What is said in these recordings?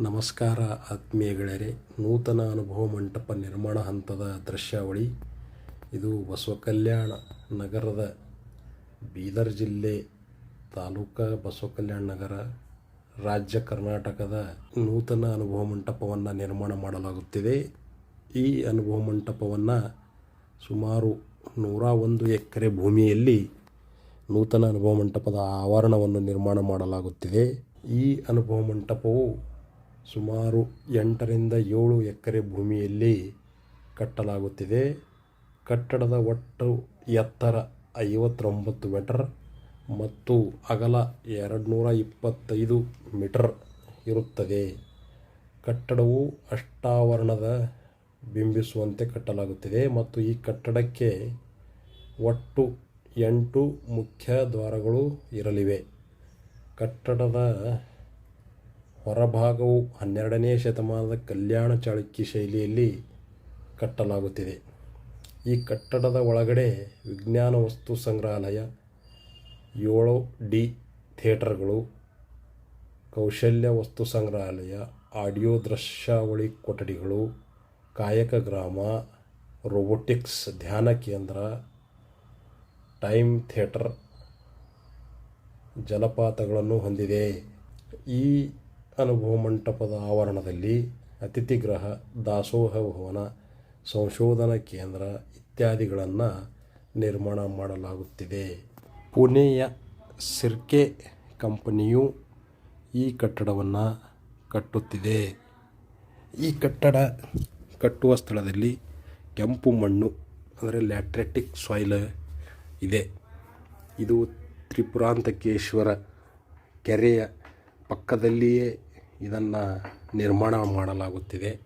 ನಮಸ್ಕಾರ ಆತ್ಮೀಯಗಳೇ. ನೂತನ ಅನುಭವ ಮಂಟಪ ನಿರ್ಮಾಣ ಹಂತದ ದೃಶ್ಯಾವಳಿ. ಇದು ಬಸವಕಲ್ಯಾಣ ನಗರದ ಬೀದರ್ ಜಿಲ್ಲೆ ತಾಲೂಕ ಬಸವಕಲ್ಯಾಣ ನಗರ ರಾಜ್ಯ ಕರ್ನಾಟಕದ ನೂತನ ಅನುಭವ ಮಂಟಪವನ್ನು ನಿರ್ಮಾಣ ಮಾಡಲಾಗುತ್ತಿದೆ. ಈ ಅನುಭವ ಮಂಟಪವನ್ನು ಸುಮಾರು ನೂರ ಒಂದು ಎಕರೆ ಭೂಮಿಯಲ್ಲಿ ನೂತನ ಅನುಭವ ಮಂಟಪದ ಆವರಣವನ್ನು ನಿರ್ಮಾಣ ಮಾಡಲಾಗುತ್ತಿದೆ. ಈ ಅನುಭವ ಮಂಟಪವು ಸುಮಾರು ಎಂಟರಿಂದ ಏಳು ಎಕರೆ ಭೂಮಿಯಲ್ಲಿ ಕಟ್ಟಲಾಗುತ್ತಿದೆ. ಕಟ್ಟಡದ ಒಟ್ಟು ಎತ್ತರ ಐವತ್ತೊಂಬತ್ತು ಮೀಟರ್ ಮತ್ತು ಅಗಲ ಎರಡು ನೂರ ಇಪ್ಪತ್ತೈದು ಮೀಟರ್ ಇರುತ್ತದೆ. ಕಟ್ಟಡವು ಅಷ್ಟಾವರಣದ ಬಿಂಬಿಸುವಂತೆ ಕಟ್ಟಲಾಗುತ್ತಿದೆ ಮತ್ತು ಈ ಕಟ್ಟಡಕ್ಕೆ ಒಟ್ಟು ಎಂಟು ಮುಖ್ಯ ದ್ವಾರಗಳು ಇರಲಿವೆ. ಕಟ್ಟಡದ ಹೊರಭಾಗವು ಹನ್ನೆರಡನೇ ಶತಮಾನದ ಕಲ್ಯಾಣ ಚಾಳುಕ್ಯ ಶೈಲಿಯಲ್ಲಿ ಕಟ್ಟಲಾಗುತ್ತಿದೆ. ಈ ಕಟ್ಟಡದ ಒಳಗಡೆ ವಿಜ್ಞಾನ ವಸ್ತು ಸಂಗ್ರಹಾಲಯ, ಏಳು ಡಿ ಥಿಯೇಟರ್ಗಳು, ಕೌಶಲ್ಯ ವಸ್ತು ಸಂಗ್ರಹಾಲಯ, ಆಡಿಯೋ ದೃಶ್ಯಾವಳಿ ಕೊಠಡಿಗಳು, ಕಾಯಕ ಗ್ರಾಮ, ರೋಬೋಟಿಕ್ಸ್ ಧ್ಯಾನ ಕೇಂದ್ರ, ಟೈಮ್ ಥಿಯೇಟರ್ ಜಲಪಾತಗಳನ್ನು ಹೊಂದಿದೆ. ಈ ಅನುಭವ ಮಂಟಪದ ಆವರಣದಲ್ಲಿ ಅತಿಥಿಗೃಹ, ದಾಸೋಹ ಭವನ, ಸಂಶೋಧನಾ ಕೇಂದ್ರ ಇತ್ಯಾದಿಗಳನ್ನು ನಿರ್ಮಾಣ ಮಾಡಲಾಗುತ್ತಿದೆ. ಪುಣೆಯ ಸಿರ್ಕೆ ಕಂಪನಿಯು ಈ ಕಟ್ಟಡವನ್ನು ಕಟ್ಟುತ್ತಿದೆ. ಈ ಕಟ್ಟಡ ಕಟ್ಟುವ ಸ್ಥಳದಲ್ಲಿ ಕೆಂಪು ಮಣ್ಣು, ಅಂದರೆ ಲ್ಯಾಟ್ರೆಟಿಕ್ ಸಾಯಿಲ್ ಇದೆ. ಇದು ತ್ರಿಪುರಾಂತಕೇಶ್ವರ ಕೆರೆಯ ಪಕ್ಕದಲ್ಲಿಯೇ ಇದನ್ನು ನಿರ್ಮಾಣ ಮಾಡಲಾಗುತ್ತಿದೆ.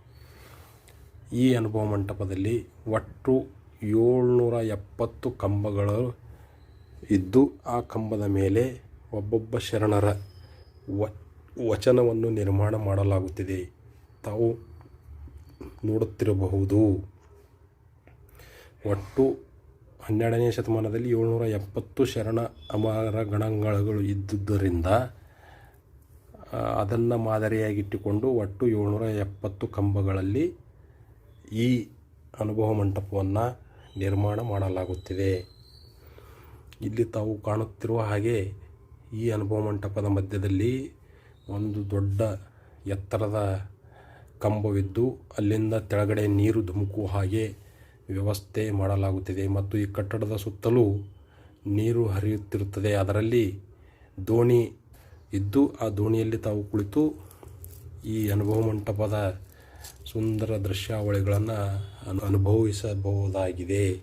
ಈ ಅನುಭವ ಮಂಟಪದಲ್ಲಿ ಒಟ್ಟು ಏಳ್ನೂರ ಎಪ್ಪತ್ತು ಕಂಬಗಳು ಇದ್ದು, ಆ ಕಂಬದ ಮೇಲೆ ಒಬ್ಬೊಬ್ಬ ಶರಣರ ವಚನವನ್ನು ನಿರ್ಮಾಣ ಮಾಡಲಾಗುತ್ತಿದೆ. ತಾವು ನೋಡುತ್ತಿರಬಹುದು. ಒಟ್ಟು ಹನ್ನೆರಡನೇ ಶತಮಾನದಲ್ಲಿ ಏಳ್ನೂರ ಎಪ್ಪತ್ತು ಶರಣ ಅಮರ ಗಣಗಳು ಇದ್ದುದರಿಂದ ಅದನ್ನು ಮಾದರಿಯಾಗಿಟ್ಟುಕೊಂಡು ಒಟ್ಟು ಏಳ್ನೂರ ಎಪ್ಪತ್ತು ಕಂಬಗಳಲ್ಲಿ ಈ ಅನುಭವ ಮಂಟಪವನ್ನು ನಿರ್ಮಾಣ ಮಾಡಲಾಗುತ್ತಿದೆ. ಇಲ್ಲಿ ತಾವು ಕಾಣುತ್ತಿರುವ ಹಾಗೆ ಈ ಅನುಭವ ಮಂಟಪದ ಮಧ್ಯದಲ್ಲಿ ಒಂದು ದೊಡ್ಡ ಎತ್ತರದ ಕಂಬವಿದ್ದು ಅಲ್ಲಿಂದ ತೆಳಗಡೆ ನೀರು ಧುಮುಕುವ ಹಾಗೆ ವ್ಯವಸ್ಥೆ ಮಾಡಲಾಗುತ್ತಿದೆ ಮತ್ತು ಈ ಕಟ್ಟಡದ ಸುತ್ತಲೂ ನೀರು ಹರಿಯುತ್ತಿರುತ್ತದೆ. ಅದರಲ್ಲಿ ದೋಣಿ ಇದ್ದು ಆ ದೋಣಿಯಲ್ಲಿ ತಾವು ಕುಳಿತು ಈ ಅನುಭವ ಮಂಟಪದ ಸುಂದರ ದೃಶ್ಯಾವಳಿಗಳನ್ನು ಅನುಭವಿಸಬಹುದಾಗಿದೆ.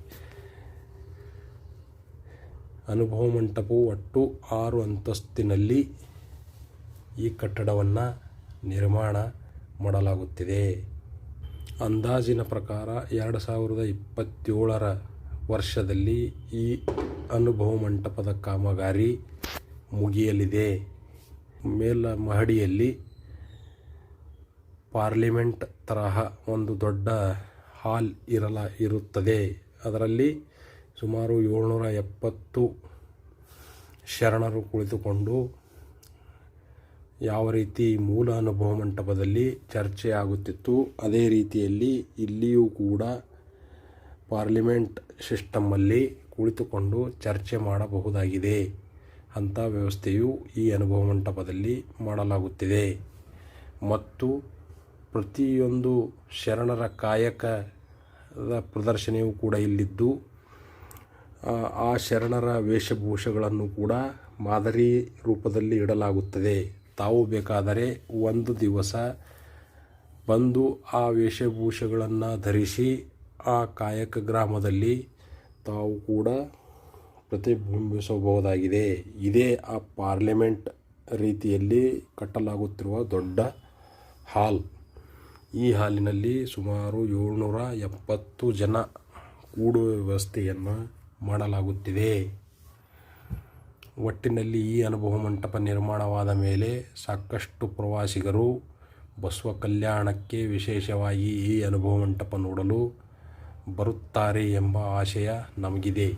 ಅನುಭವ ಮಂಟಪವು ಒಟ್ಟು ಆರು ಅಂತಸ್ತಿನಲ್ಲಿ ಈ ಕಟ್ಟಡವನ್ನು ನಿರ್ಮಾಣ ಮಾಡಲಾಗುತ್ತಿದೆ. ಅಂದಾಜಿನ ಪ್ರಕಾರ ಎರಡು ಸಾವಿರದ ಇಪ್ಪತ್ತೇಳರ ವರ್ಷದಲ್ಲಿ ಈ ಅನುಭವ ಮಂಟಪದ ಕಾಮಗಾರಿ ಮುಗಿಯಲಿದೆ. ಮೇಲ ಮಹಡಿಯಲ್ಲಿ ಪಾರ್ಲಿಮೆಂಟ್ ತರಹ ಒಂದು ದೊಡ್ಡ ಹಾಲ್ ಇರಲ, ಇರುತ್ತದೆ. ಅದರಲ್ಲಿ ಸುಮಾರು ಏಳ್ನೂರ ಎಪ್ಪತ್ತು ಶರಣರು ಕುಳಿತುಕೊಂಡು ಯಾವ ರೀತಿ ಮೂಲ ಅನುಭವ ಮಂಟಪದಲ್ಲಿ ಚರ್ಚೆ ಆಗುತ್ತಿತ್ತು, ಅದೇ ರೀತಿಯಲ್ಲಿ ಇಲ್ಲಿಯೂ ಕೂಡ ಪಾರ್ಲಿಮೆಂಟ್ ಸಿಸ್ಟಮ್ಮಲ್ಲಿ ಕುಳಿತುಕೊಂಡು ಚರ್ಚೆ ಮಾಡಬಹುದಾಗಿದೆ. ಅಂಥ ವ್ಯವಸ್ಥೆಯು ಈ ಅನುಭವ ಮಂಟಪದಲ್ಲಿ ಮಾಡಲಾಗುತ್ತಿದೆ. ಮತ್ತು ಪ್ರತಿಯೊಂದು ಶರಣರ ಕಾಯಕದ ಪ್ರದರ್ಶನವೂ ಕೂಡ ಇಲ್ಲಿದ್ದು ಆ ಶರಣರ ವೇಷಭೂಷಗಳನ್ನು ಕೂಡ ಮಾದರಿ ರೂಪದಲ್ಲಿ ಇಡಲಾಗುತ್ತದೆ. ತಾವು ಬೇಕಾದರೆ ಒಂದು ದಿವಸ ಬಂದು ಆ ವೇಷಭೂಷಗಳನ್ನು ಧರಿಸಿ ಆ ಕಾಯಕ ಗ್ರಾಮದಲ್ಲಿ ತಾವು ಕೂಡ ಪ್ರತಿಬಿಂಬಿಸಬಹುದಾಗಿದೆ. ಇದೇ ಆ ಪಾರ್ಲಿಮೆಂಟ್ ರೀತಿಯಲ್ಲಿ ಕಟ್ಟಲಾಗುತ್ತಿರುವ ದೊಡ್ಡ ಹಾಲ್. ಈ ಹಾಲಿನಲ್ಲಿ ಸುಮಾರು ಏಳ್ನೂರ ಎಪ್ಪತ್ತು ಜನ ಕೂಡುವ ವ್ಯವಸ್ಥೆಯನ್ನು ಮಾಡಲಾಗುತ್ತಿದೆ. ಒಟ್ಟಿನಲ್ಲಿ ಈ ಅನುಭವ ಮಂಟಪ ನಿರ್ಮಾಣವಾದ ಮೇಲೆ ಸಾಕಷ್ಟು ಪ್ರವಾಸಿಗರು ಬಸವ ಕಲ್ಯಾಣಕ್ಕೆ ವಿಶೇಷವಾಗಿ ಈ ಅನುಭವ ಮಂಟಪ ನೋಡಲು ಬರುತ್ತಾರೆ ಎಂಬ ಆಶಯ ನಮಗಿದೆ.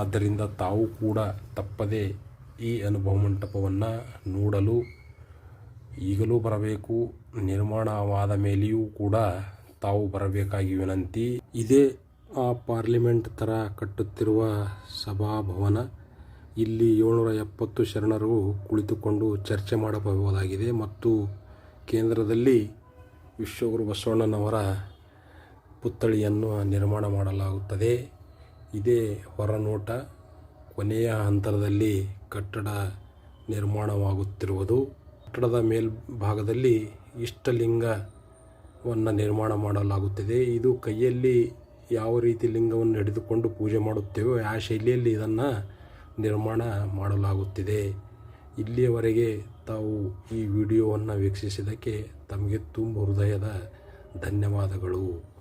ಆದ್ದರಿಂದ ತಾವು ಕೂಡ ತಪ್ಪದೆ ಈ ಅನುಭವ ಮಂಟಪವನ್ನು ನೋಡಲು, ಈಗಲೂ ಬರಬೇಕು. ನಿರ್ಮಾಣವಾದ ಮೇಲೆಯೂ ಕೂಡ ತಾವು ಬರಬೇಕಾಗಿ ವಿನಂತಿ. ಇದೇ ಆ ಪಾರ್ಲಿಮೆಂಟ್ ಥರ ಕಟ್ಟುತ್ತಿರುವ ಸಭಾಭವನ ಇಲ್ಲಿ ಏಳ್ನೂರ ಎಪ್ಪತ್ತು ಶರಣರು ಕುಳಿತುಕೊಂಡು ಚರ್ಚೆ ಮಾಡಬಹುದಾಗಿದೆ ಮತ್ತು ಕೇಂದ್ರದಲ್ಲಿ ವಿಶ್ವಗುರು ಬಸವಣ್ಣನವರ ಪುತ್ಥಳಿಯನ್ನು ನಿರ್ಮಾಣ ಮಾಡಲಾಗುತ್ತದೆ. ಇದೇ ಹೊರನೋಟ ಕೊನೆಯ ಹಂತದಲ್ಲಿ ಕಟ್ಟಡ ನಿರ್ಮಾಣವಾಗುತ್ತಿರುವುದು. ಕಟ್ಟಡದ ಮೇಲ್ಭಾಗದಲ್ಲಿ ಇಷ್ಟಲಿಂಗವನ್ನು ನಿರ್ಮಾಣ ಮಾಡಲಾಗುತ್ತಿದೆ. ಇದು ಕೈಯಲ್ಲಿ ಯಾವ ರೀತಿ ಲಿಂಗವನ್ನು ಹಿಡಿದುಕೊಂಡು ಪೂಜೆ ಮಾಡುತ್ತೇವೋ ಆ ಶೈಲಿಯಲ್ಲಿ ಇದನ್ನು ನಿರ್ಮಾಣ ಮಾಡಲಾಗುತ್ತಿದೆ. ಇಲ್ಲಿಯವರೆಗೆ ತಾವು ಈ ವಿಡಿಯೋವನ್ನು ವೀಕ್ಷಿಸಿದ್ದಕ್ಕೆ ತಮಗೆ ತುಂಬ ಹೃದಯದ ಧನ್ಯವಾದಗಳು.